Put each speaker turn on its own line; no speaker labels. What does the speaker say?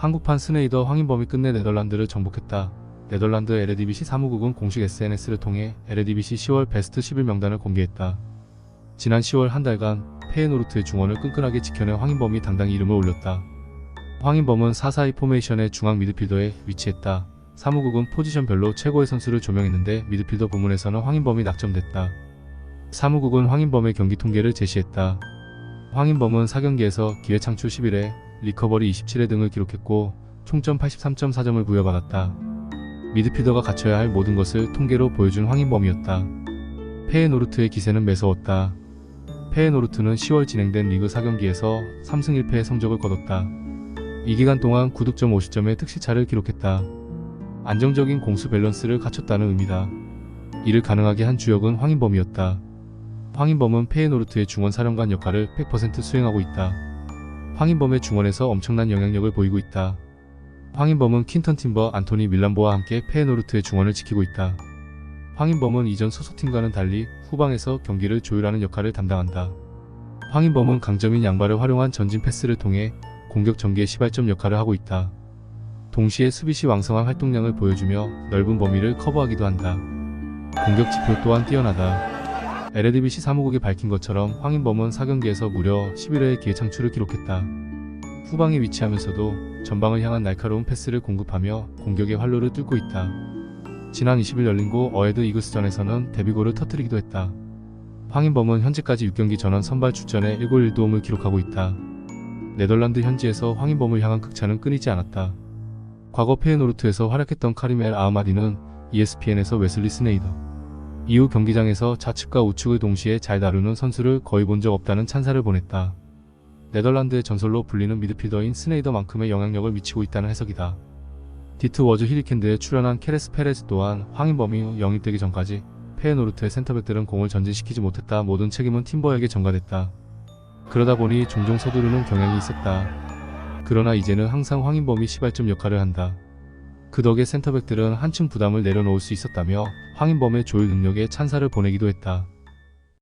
한국판 스네이더 황인범이 끝내 네덜란드를 정복했다. 네덜란드 LDBC 사무국은 공식 SNS를 통해 LDBC 10월 베스트 11 명단을 공개했다. 지난 10월 한 달간 페에노르트의 중원을 끈끈하게 지켜낸 황인범이 당당히 이름을 올렸다. 황인범은 4-4-2 포메이션의 중앙 미드필더에 위치했다. 사무국은 포지션별로 최고의 선수를 조명했는데 미드필더 부문에서는 황인범이 낙점됐다. 사무국은 황인범의 경기 통계를 제시했다. 황인범은 4경기에서 기회 창출 11회, 리커버리 27회 등을 기록했고 총점 83.4점을 부여받았다. 미드필더가 갖춰야 할 모든 것을 통계로 보여준 황인범이었다. 페에노르트의 기세는 매서웠다. 페에노르트는 10월 진행된 리그 4경기에서 3승 1패의 성적을 거뒀다. 이 기간 동안 9득점 50점의 특시차를 기록했다. 안정적인 공수 밸런스를 갖췄다는 의미다. 이를 가능하게 한 주역은 황인범이었다. 황인범은 페에노르트의 중원 사령관 역할을 100% 수행하고 있다. 황인범의 중원에서 엄청난 영향력을 보이고 있다. 황인범은 킨턴 팀버 안토니 밀란보와 함께 페에노르트의 중원을 지키고 있다. 황인범은 이전 소속팀과는 달리 후방에서 경기를 조율하는 역할을 담당한다. 황인범은 강점인 양발을 활용한 전진 패스를 통해 공격 전개의 시발점 역할을 하고 있다. 동시에 수비 시 왕성한 활동량을 보여주며 넓은 범위를 커버하기도 한다. 공격 지표 또한 뛰어나다. LDBC 사무국이 밝힌 것처럼 황인범은 4경기에서 무려 11회의 기회 창출을 기록했다. 후방에 위치하면서도 전방을 향한 날카로운 패스를 공급하며 공격의 활로를 뚫고 있다. 지난 20일 열린 고 어헤드 이글스전에서는 데뷔골을 터뜨리기도 했다. 황인범은 현재까지 6경기 전원 선발 출전에 1골 1도움을 기록하고 있다. 네덜란드 현지에서 황인범을 향한 극찬은 끊이지 않았다. 과거 페에노르트에서 활약했던 카림 엘 아흐마디는 ESPN에서 웨슬리 스네이더 이후 경기장에서 좌측과 우측을 동시에 잘 다루는 선수를 거의 본 적 없다는 찬사를 보냈다. 네덜란드의 전설로 불리는 미드필더인 스네이더만큼의 영향력을 미치고 있다는 해석이다. 디트 워즈 히리켄드에 출연한 케레스 페레스 또한 황인범이 영입되기 전까지 페에노르트의 센터백들은 공을 전진시키지 못했다. 모든 책임은 팀버에게 전가됐다. 그러다 보니 종종 서두르는 경향이 있었다. 그러나 이제는 항상 황인범이 시발점 역할을 한다. 그 덕에 센터백들은 한층 부담을 내려놓을 수 있었다며 황인범의 조율 능력에 찬사를 보내기도 했다.